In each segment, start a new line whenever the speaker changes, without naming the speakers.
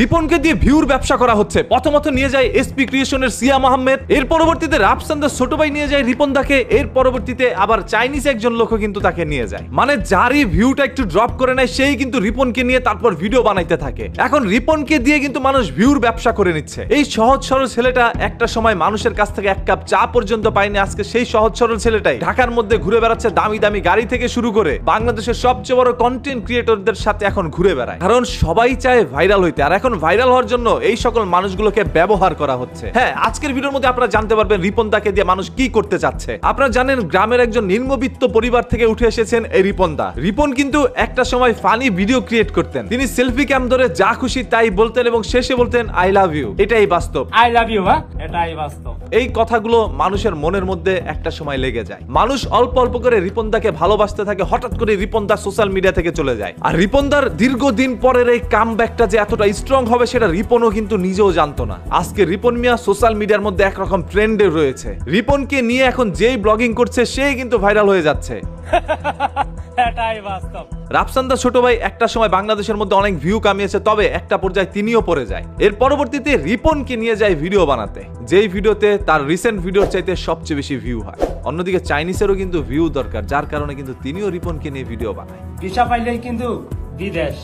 রিপনকে দিয়ে ভিউর ব্যবসা করা হচ্ছে। প্রথমত নিয়ে যায় এসপি ক্রিয়েশনের সিয়াম আহমেদ এর পরবর্তীতে রাফসান্দার ছোট ভাই নিয়ে যায় রিপন দাকে, এর পরবর্তীতে আবার চাইনিজ একজন লোকও কিন্তু তাকে নিয়ে যায়। মানে যারই ভিউটা একটু ড্রপ করে নেয়, সেই কিন্তু রিপনকে নিয়ে তারপর ভিডিও বানাইতে থাকে। এখন রিপনকে দিয়ে কিন্তু মানুষ ভিউর ব্যবসা করে নিচ্ছে। এই সহজ সরল ছেলেটা একটা সময় মানুষের কাছ থেকে এক কাপ চা পর্যন্ত পায়নি, আজকে সেই সহজ সরল ছেলেটাই। ঢাকার মধ্যে ঘুরে বেড়াচ্ছে দামি দামি গাড়ি থেকে শুরু করে বাংলাদেশের সবচেয়ে বড় কন্টেন্ট ক্রিয়েটরদের সাথে এখন ঘুরে বেড়ায়। কারণ সবাই চায় ভাইরাল হইতে। আর এখন ভাইরাল হওয়ার জন্য এই সকল মানুষগুলোকে ব্যবহার করা হচ্ছে। হ্যাঁ আজকের ভিডিওর মধ্যে আপনারা জানতে পারবেন রিপন দাকে দিয়ে মানুষ কি করতে চাচ্ছে। আপনারা জানেন গ্রামের একজন নিম্নবিত্ত পরিবার থেকে উঠে এসেছেন এই রিপন দা রিপন কিন্তু একটা সময় ফানি ভিডিও ক্রিয়েট করতেন। তিনি সেলফি ক্যাম ধরে যা খুশি তাই বলতেন এবং শেষে বলতেন আই লাভ ইউ। এটাই বাস্তব।
আই লাভ ইউ হ্যাঁ? এটাই বাস্তব।
এই কথাগুলো মানুষের মনের মধ্যে একটা সময় লেগে যায়। মানুষ অল্প অল্প করে রিপন রিপনদাকে ভালোবাসতে থাকে হঠাৎ করে রিপনদা সোশ্যাল মিডিয়া থেকে চলে যায়। আর রিপনদার দীর্ঘদিন পরের এই কাম ব্যাকটা যে এতটা স্ট্রং হবে সেটা রিপনও কিন্তু নিজেও জানতো না। আজকে রিপন মিয়া সোশ্যাল মিডিয়ার মধ্যে একরকম ট্রেন্ডে রয়েছে। রিপনকে নিয়ে এখন যেই ব্লগিং করছে সেই কিন্তু ভাইরাল হয়ে যাচ্ছে।
এটাই বাস্তব।
রাফসান্দা ছোট ভাই একটা সময় বাংলাদেশের মধ্যে অনেক ভিউ কামিয়েছে তবে একটা পর্যায়ে তিনিও পড়ে যায়। এর পরবর্তীতে রিপনকে নিয়ে যায় ভিডিও বানাতে। যেই ভিডিওতে তার রিসেন্ট ভিডিওর চাইতে সবচেয়ে বেশি ভিউ হয়। অন্যদিকে চাইনিজেরও কিন্তু ভিউ দরকার যার কারণে কিন্তু তিনিও রিপনকে নিয়ে ভিডিও বানায়।
ভিসা পাইলেই কিন্তু বিদেশ।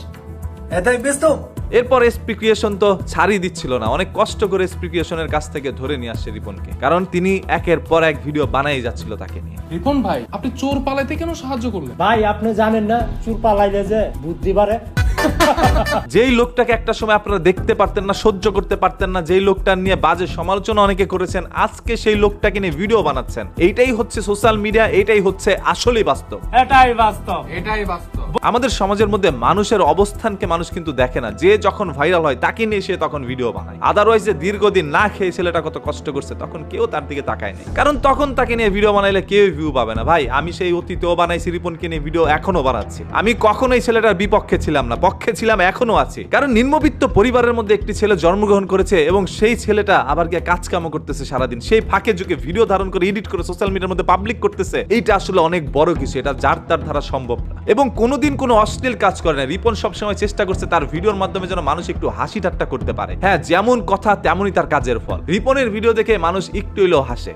এটাই ব্যস্ত।
এরপর এসপি ক্রিয়েশন তো ছাড়ই দিচ্ছিল না। অনেক কষ্ট করে এসপি ক্রিয়েশনের কাছ থেকে ধরে নিয়ে আসছে রিপনকে। কারণ তিনি একের পর এক ভিডিও বানাই যাচ্ছিল তাকে নিয়ে।
রিপন ভাই আপনি চোর পালাইতে কেন সাহায্য করলেন?
ভাই আপনি জানেন না চুর পালাইলে যে বুদ্ধি বাড়ে।
যেই লোকটাকে একটা সময় আপনারা দেখতে পারতেন না সহ্য করতে পারতেন না যেই লোকটা নিয়ে বাজে সমালোচনা অনেকে করেছেন আজকে সেই লোকটাকে নিয়ে ভিডিও বানাচ্ছেন। এইটাই হচ্ছে সোশ্যাল মিডিয়া এইটাই হচ্ছে আসলেই বাস্তব।
এটাই বাস্তব।
এটাই বাস্তব।
আমাদের সমাজের মধ্যে মানুষের অবস্থানকে মানুষ কিন্তু দেখে না। যে যখন ভাইরাল হয়, তাকে নিয়ে সে তখন ভিডিও বানায়। আদারওয়াইজ যে দীর্ঘদিন না খেয়ে ছেলেটা কত কষ্ট করছে, তখন কেউ তার দিকে তাকায় নেই। কারণ তখন তাকে নিয়ে ভিডিও বানাইলে কেউ ভিউ পাবে না। ভাই, আমি সেই অতীতেও বানাইছি, রিপনকে নিয়ে ভিডিও এখনও বানাচ্ছি। আমি কখনোই ছেলেটার বিপক্ষে ছিলাম না, পক্ষে ছিলাম এখনও আছি। কারণ নিম্নবিত্ত পরিবারের মধ্যে একটি ছেলে জন্মগ্রহণ করেছে এবং সেই ছেলেটা আবার গিয়ে কাজ কামও করতেছে সারাদিন। সেই ফাঁকে যুগে ভিডিও ধারণ করে, এডিট করে সোশ্যাল মিডিয়ার মধ্যে পাবলিক করতেছে, এইটা আসলে অনেক বড় কিছু। এটা যার, তার ধারা সম্ভব না। এবং কোনোদিন কোনো অশ্লীল কাজ করে না রিপন সবসময় চেষ্টা করছে তার ভিডিওর মাধ্যমে যেন মানুষ একটু হাসি ঠাট্টা করতে পারে। হ্যাঁ যেমন কথা, তেমনই তার কাজের ফল। রিপনের ভিডিও দেখে মানুষ একটু হলেও হাসে।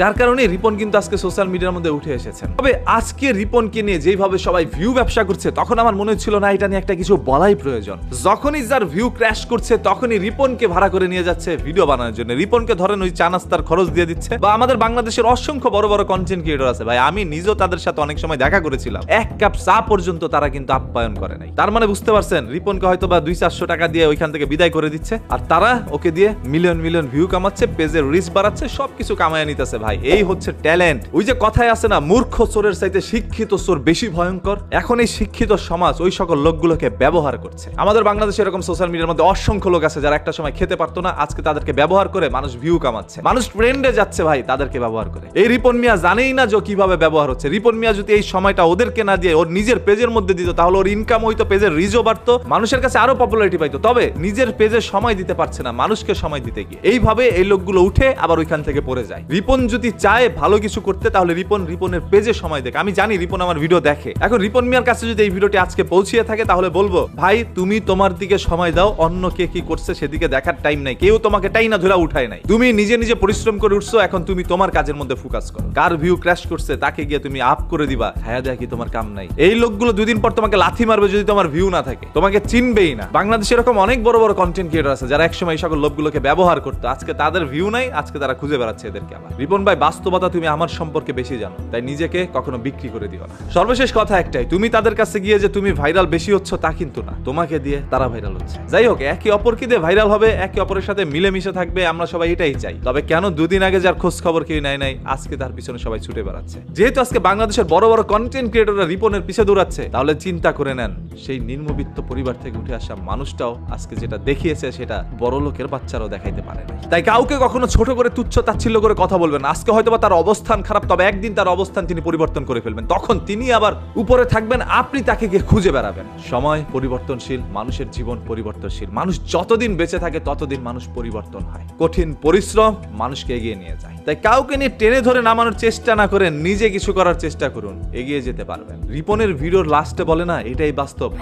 যার কারণে রিপন কিন্তু আজকে সোশ্যাল মিডিয়ার মধ্যে উঠে এসেছেন। তবে আজকে রিপনকে নিয়ে যেইভাবে সবাই ভিউ ব্যবসা করছে, তখন আমার মনে হচ্ছিল না, এটা নিয়ে একটা কিছু বলাই প্রয়োজন। যখনই যার ভিউ ক্র্যাশ করছে, তখনই রিপনকে ভাড়া করে নিয়ে যাচ্ছে ভিডিও বানানোর জন্য। রিপনকে ধরেন ওই চা নাস্তার খরচ দিয়ে দিচ্ছে। বা আমাদের বাংলাদেশের অসংখ্য বড় বড় কন্টেন্ট ক্রিয়েটর আছে। ভাই, আমি নিজেও তাদের সাথে অনেক সময় দেখা করেছিলাম। এক কাপ চা পর্যন্ত তারা কিন্তু আপ্যায়ন করে নাই। তার মানে বুঝতে পারছেন, রিপনকে হয়তো বা দুই চারশো টাকা দিয়ে ওইখান থেকে বিদায় করে দিচ্ছে। আর তারা ওকে দিয়ে মিলিয়ন মিলিয়ন ভিউ কামাচ্ছে পেজের রিচ বাড়াচ্ছে, সবকিছু কামায় নিতেছে ভাই। এই হচ্ছে ট্যালেন্ট ওই যে কথায় আছে না, মূর্খ চোরের চাইতে শিক্ষিত চোর বেশি ভয়ঙ্কর। এখন এই শিক্ষিত সমাজ ওই সকল লোকগুলোকে ব্যবহার করছে। আমাদের বাংলাদেশে এরকম সোশ্যাল মিডিয়ার মধ্যে অসংখ্য লোক আছে যারা একটা সময় খেতে পারতো না, আজকে তাদেরকে ব্যবহার করে মানুষ ভিউ কামাচ্ছে। মানুষ ট্রেন্ডে যাচ্ছে ভাই তাদেরকে ব্যবহার করে। এই রিপন মিয়া জানেই না যে কীভাবে ব্যবহার হচ্ছে। রিপন মিয়া যদি এই সময়টা ওদেরকে না দিয়ে ওর নিজের পেজের মধ্যে দিত, তাহলে ওর ইনকাম হইতো, পেজের রিজও বাড়তো, মানুষের কাছে আরও পপুলারিটি পাইতো। তবে নিজের পেজে সময় দিতে পারছে না মানুষকে সময় দিতে গিয়ে। এইভাবে এই লোকগুলো উঠে আবার ওইখান থেকে পড়ে যায়। রিপন যদি চায় ভালো কিছু করতে, তাহলে রিপন রিপনের পেজে সময় দেখ। আমি জানি রিপন আমার ভিডিও দেখে। এখন রিপন মিয়ার কাছে যদি এই ভিডিওটি আজকে পৌঁছিয়ে থাকে, তাহলে বলব, ভাই, তুমি তোমার দিকে সময় দাও, অন্য কে কি করছে সেদিকে দেখার টাইম নাই। কেউ তোমাকে টাই না ধরা উঠায় নাই। তুমি নিজে নিজে পরিশ্রম করে উঠছো, এখন তুমি তোমার কাজের মধ্যে ফোকাস করো। কার ভিউ ক্র্যাশ করছে, তাকে গিয়ে তুমি আপ করে দিবা। হ্যাঁ দেখ কি তোমার কাম নাই? এই লোকগুলো দুদিন পর তোমাকে লাথি মারবে যদি তোমার ভিউ না থাকে। তোমাকে চিনবেই না। বাংলাদেশে এরকম অনেক বড় বড় কন্টেন্ট ক্রিয়েটর আছে, যারা একসময় এই সকল লোকগুলোকে ব্যবহার করতো। আজকে তাদের ভিউ নাই, আজকে তারা খুঁজে বেড়াচ্ছে। এদেরকে আবার। রিপন ভাই, বাস্তবতা তুমি আমার সম্পর্কে বেশি জানো, তাই নিজেকে কখনো বিক্রি করে দিও না। সর্বশেষ কথা একটাই, তুমি তাদের কাছে গিয়ে যে তুমি ভাইরাল বেশি হচ্ছ তা কিন্তু না, তোমাকে দিয়ে তারা ভাইরাল হচ্ছে। যাই হোক, একে অপরকে দিয়ে ভাইরাল হবে, একে অপরের সাথে মিলেমিশে থাকবে, আমরা সবাই এটাই চাই। তবে কেন দুদিন আগে যার খোঁজ খবর কেউ নাই নাই, আজকে তার পিছনে সবাই ছুটে বেড়াচ্ছে। যেহেতু আজকে বাংলাদেশের বড় বড় কন্টেন্ট ক্রিয়েটররা রিপনের পিছে দৌড়াচ্ছে, তাহলে চিন্তা করে নেন, সেই নিম্নবিত্ত পরিবার থেকে উঠে আসা মানুষটাও আজকে যেটা দেখিয়েছে, সেটা বড় লোকের বাচ্চারাও দেখাইতে পারে তাই কাউকে কখনো ছোট করে তুচ্ছ তাচ্ছিল্য তাচ্ছিল্য করে কথা বলবেন আজকে হয়তো বা তার অবস্থান খারাপ, তবে একদিন তার অবস্থান তিনি পরিবর্তন করে ফেলবেন। তখন তিনি আবার উপরে থাকবেন, আপনি তাকে গিয়ে খুঁজে বেড়াবেন। সময় পরিবর্তনশীল, মানুষের জীবন পরিবর্তনশীল। মানুষ যতদিন বেঁচে থাকে, ততদিন মানুষ পরিবর্তন হয়। কঠিন পরিশ্রম মানুষকে এগিয়ে নিয়ে যায়। তাই কাউকে নিয়ে টেনে ধরে নামানোর চেষ্টা না করে নিজে কিছু করার চেষ্টা করুন এগিয়ে যেতে পারবেন। রিপনের ভিডিওর লাস্টে বলে না এটাই বাস্তব।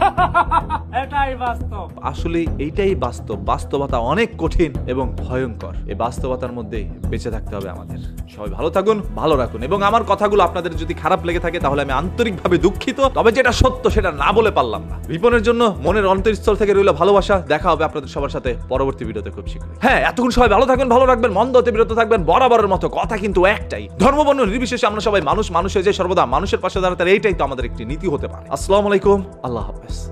এটাই বাস্তব।
আসলে এইটাই বাস্তব। বাস্তবতা অনেক কঠিন এবং ভয়ঙ্কর। এই বাস্তবতার মধ্যে বেঁচে থাকতে হবে আমাদের। সবাই ভালো থাকুন ভালো রাখুন। এবং আমার কথাগুলো আপনাদের যদি খারাপ লেগে থাকে তাহলে আমি আন্তরিকভাবে দুঃখিত। তবে যেটা সত্য সেটা না বলে পারলাম না। রিপনের জন্য মনের অন্তরস্থল থেকে রইল ভালোবাসা। দেখা হবে আপনাদের সবার সাথে পরবর্তী ভিডিওতে খুব শীঘ্রই। হ্যাঁ এতক্ষণ সবাই ভালো থাকবেন ভালো রাখবেন মন্দ হতে বিরত থাকবেন বরাবরের মতো কথা কিন্তু একটাই। ধর্মবর্ণ নির্বিশেষে আমরা সবাই মানুষ মানুষ হয়ে যে সর্বদা। মানুষের পাশে দাঁড়াতে এইটাই তো আমাদের একটি নীতি হতে পারে। আসসালামু আলাইকুম। আল্লাহ হাফেজ।